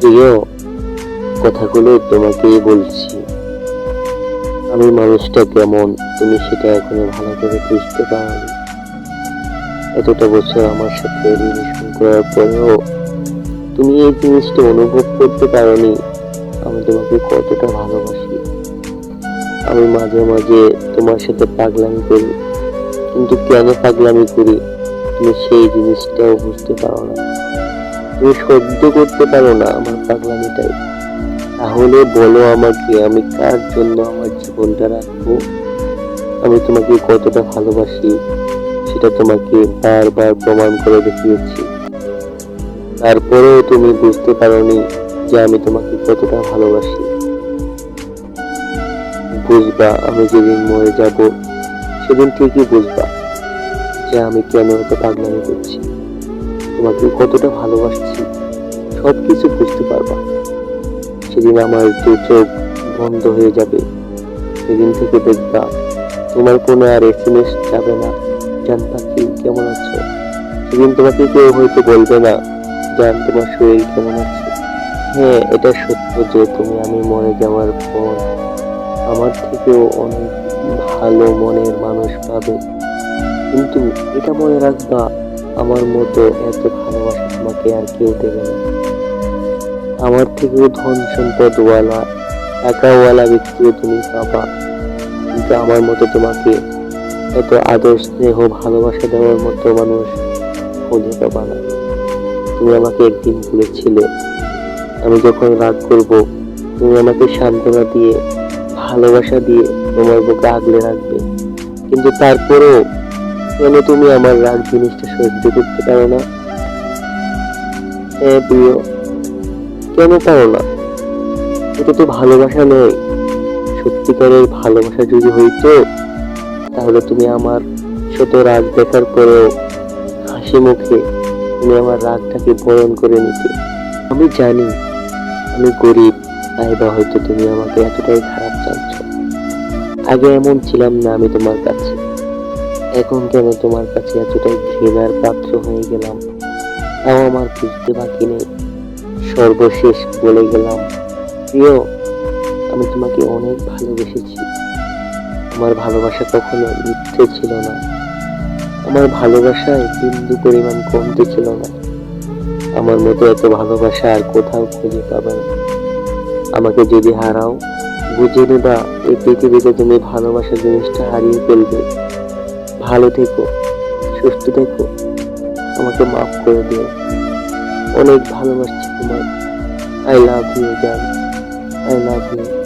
প্রিয় কথাগুলো তোমাকেই বলছি। আমি মানুষটা কেমন, তুমি সেটা এখনও ভালো করে বুঝতে পারোনি। এতটা বছর আমার সাথে রিলেশন করার পরেও তুমি এই জিনিসটা অনুভব করতে পারোনি, আমি তোমাকে কতটা ভালোবাসি। আমি মাঝে মাঝে তোমার সাথে পাগলামি করি, কিন্তু কেন পাগলামি করি, তুমি সেই জিনিসটাও বুঝতে পারো না। তুমি সহ্য করতে পারো না আমার পাগলামিটাই। তাহলে বলো আমাকে, আমি কার জন্য আমার জীবনটা রাখব? আমি তোমাকে কতটা ভালোবাসি, সেটা তোমাকে বারবার প্রমাণ করে দেখিয়েছি। তারপরেও তুমি বুঝতে পারোনি যে আমি তোমাকে কতটা ভালোবাসি। বুঝবা আমি যেদিন মরে যাব, সেদিন ঠিকই বুঝবা যে আমি কেন এত পাগলামি করছি। তোমাকে কতটা ভালোবাসছি সব কিছু বুঝতে পারবা। সেদিন আমার দু চোখ বন্ধ হয়ে যাবে। সেদিন থেকে দেখবা, তোমার কোনো আর এস এম এস যাবে না। জান পাখি, কেমন আছো? সেদিন তোমাকে কেউ হয়তো বলবে না, জান তোমার শরীর কেমন আছে? হ্যাঁ এটা সত্য যে তুমি আমি মরে যাওয়ার পর আমার থেকেও অনেক ভালো মনের মানুষ পাবে। কিন্তু এটা মনে রাখবা আমার মতো এত ভালোবাসা তোমাকে আর কেউ দেবে না। আমার থেকেও ধন সম্পদওয়ালা টাকাওয়ালা ব্যক্তিও তুমি পাবা। কিন্তু আমার মতো তোমাকে এত আদর, স্নেহ, ভালোবাসা দেওয়ার মতো মানুষ খুঁজে পাবা না। তুমি আমাকে একদিন বলেছিলে, আমি যখন রাগ করব, তুমি আমাকে সান্ত্বনা দিয়ে, ভালোবাসা দিয়ে তোমার বুকে আগলে রাখবে। কিন্তু তারপরেও কেন তুমি আমার রাগ জিনিসটা সহ্য করতে পারো না? হ্যাঁ প্রিয়। কেন পারো না? এটা তো ভালোবাসা নয়। সত্যিকারের ভালোবাসা যদি হইতো, তাহলে তুমি আমার শত রাগ দেখার পরেও হাসি মুখে তুমি আমার রাগটাকে বরণ করে নিতে। আমি জানি, আমি গরিব, তাই বা হয়তো তুমি আমাকে এতটাই খারাপ চাচ্ছ। আগে এমন ছিলাম না আমি তোমার কাছে। এখন কেন তোমার কাছে এতটাই ঘৃণার পাত্র হয়ে গেলাম? তাও আমার বুঝতে বাকি নেই। সর্বশেষ বলে গেলাম, প্রিয়, আমি তোমাকে অনেক ভালোবেসেছি। আমার ভালোবাসা কখনো মিথ্যে ছিল না। আমার ভালোবাসায় বিন্দু পরিমাণ কমতে ছিল না। আমার মতো এত ভালোবাসা আর কোথাও খুঁজে পাবে না। আমাকে যদি হারাও, বুঝে নেবা এই পৃথিবীতে তুমি ভালোবাসা জিনিসটা হারিয়ে ফেলবে। ভালো থেকো, সুস্থ থেকো। আমাকে মাফ করে দিও। অনেক ভালোবাসছি তোমার আই লাভ ইউ জান আই লাভ ইউ